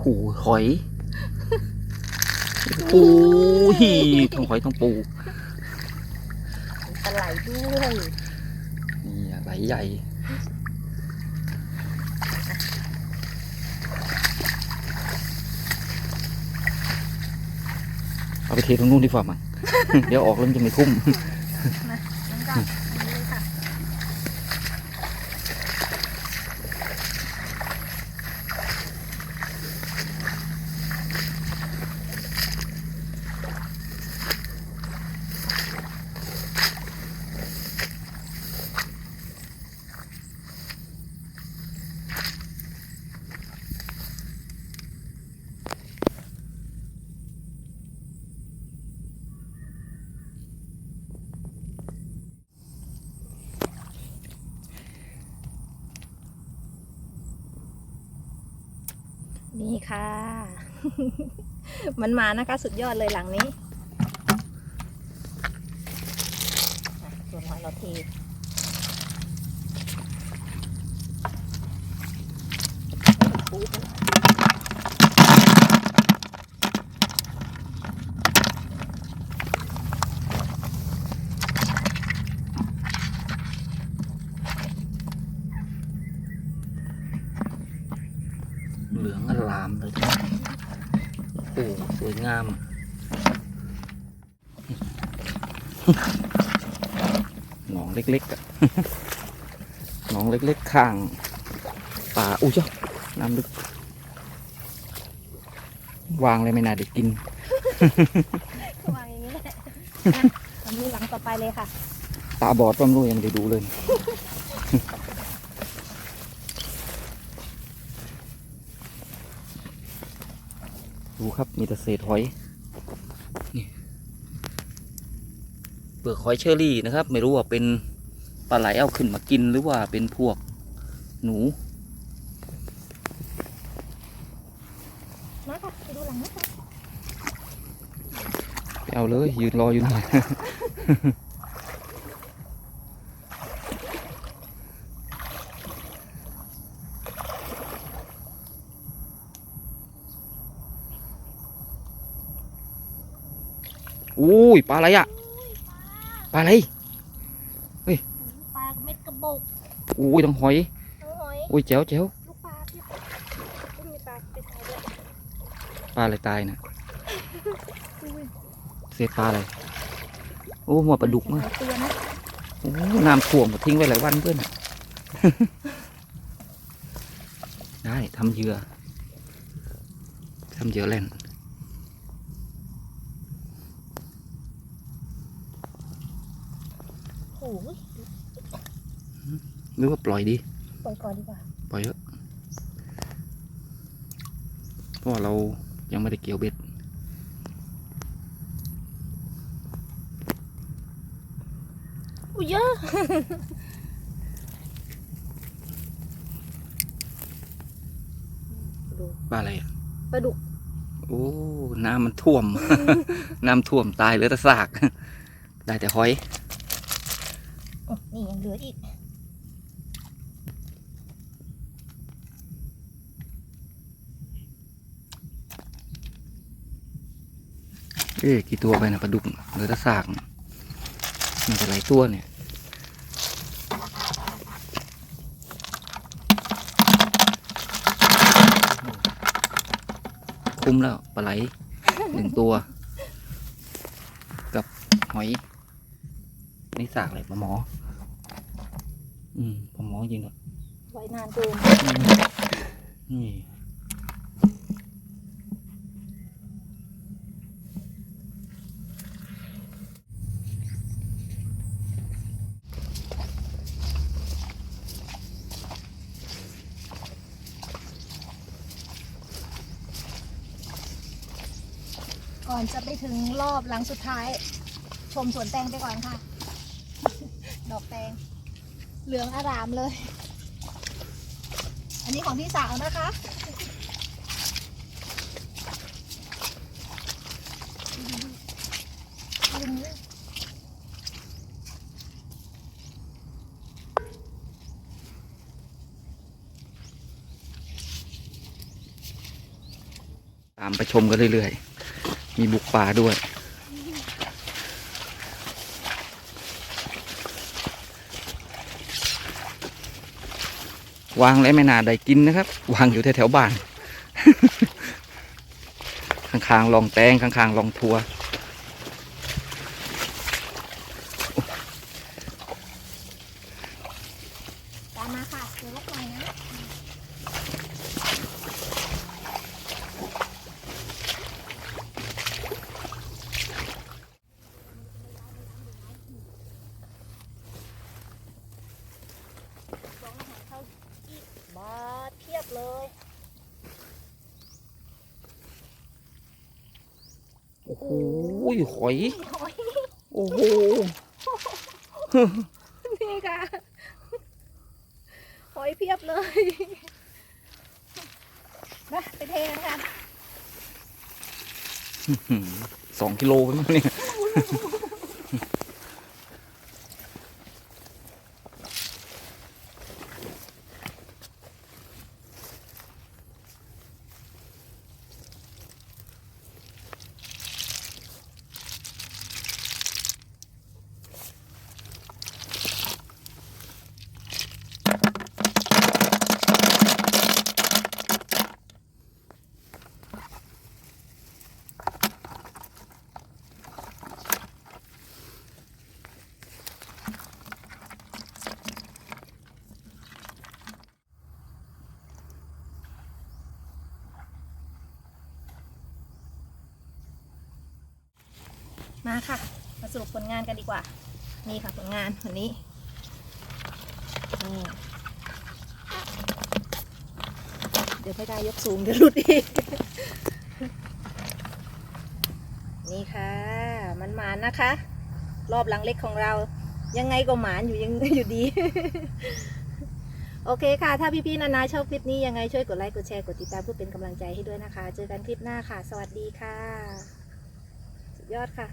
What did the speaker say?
หูหอยโอ้ยทั้งหอยทั้งปูปลาไหลด้วยนี่อะไหลใหญ่เอาไปเทตรงนู้นดีกว่ามั้งเดี๋ยวออกแล้วมันจะไม่คุ้ม นะนั่นก็อันนี้เลยค่ะ นี่ ค่ะ มันมานะคะสุดยอดเลยหลังนี้ส่วนหอยเราเทปูไป เหลืองอลามเลยจ้ะโอ้ส วยงาม หนองเล็กๆอะหนองเล็กๆข้างป่าอุ้ยเจ้าน้ำลึก วางเลยไม่น่าได้กิน วางอย่างนี้แหละอะทำนี้หลังต่อไปเลยค่ะ ตาบอดก็ไม่รู้ยังไม่ได้ดูเลย ดูครับมีแต่เศษหอยนี่เปลือกหอยเชอรี่นะครับ ไม่รู้ว่าเป็นปลาไหลเอาขึ้นมากินหรือว่าเป็นพวกหนูมาค่ะไปดูหลังนะคะไปเอาเลยยืนรออยู่นั่นแห อุ้ยปลาอะไรอะปลาอะไรเฮ้ยปลาเม็ดกระบอกอุ้ยทั้งหอยทั้งหอยอุ้ยแจ๋วแจ๋วลูกปลาที่อุ้ยมีปลาไปตายด้วยปลาอะไรตายนะอุ้ยเศษปลาอะไรโอ้หัวปลาดุกมากนะโอ้น้ำท่วมทิ้งไว้หลายวันเพื่อนได้ทำเหยื่อทำเหยื่อแล่น อ้ยหรือว่าปล่อยดี ปล่อยก่อนดีกว่า ปล่อยเถอะเพราะว่าเรายังไม่ได้เกี่ยวเบ็ด อุ้ยเยอะดูปลาอะไรอะปลาดุก โอ้ น้ำมันท่วม น้ำท่วมตายเหลือแต่ซาก ได้แต่หอยอ๋อ นี่ยังเหลืออีก เอ๊ะกี่ตัวไปนะปลาดุกเหลือแต่ซากมันจะหลายตัวเนี่ยคุ้มแล้วปลาไหลหนึ่งตัว กับหอย นี่สากอะไรปลาหมอ อืมปลาหมอจริงเหรอไว้นานเกินนี่ก่อนจะไปถึงรอบหลังสุดท้าย ชมสวนแตงไปก่อนค่ะ ดอกแตง เหลืองอารามเลย อันนี้ของพี่สาวนะคะ ตามไปชมกันเรื่อยๆ มีบุกป่าด้วย วางและไม่นาได้กินนะครับ วางอยู่แถวๆบ้าน ข้างๆลองแตงข้างๆลองทัว ตามมาค่ะเดี๋ยวรบหน่อยนะ บา สเพียบเลย โอ้โหหอย โอ้โห นี่ค่ะ หอยเพียบเลยมาไปเทกันค่ะหืมสองกิโลกันมั้งเนี่ย มาค่ะ มาสรุปผลงานกันดีกว่า นี่ค่ะผลงานวันนี้นี่เดี๋ยวไม่ได้ยกสูงเดี๋ยวหลุดอีก นี่ค่ะ มันหมานนะคะ รอบหลังเล็กของเรา ยังไงก็หมานอยู่ยังอยู่ดี โอเคค่ะ ถ้าพี่ๆนานาชอบคลิปนี้ยังไงช่วยกดไลค์ กดแชร์ กดติดตามเพื่อเป็นกำลังใจให้ด้วยนะคะ เจอกันคลิปหน้าค่ะ สวัสดีค่ะ สุดยอดค่ะ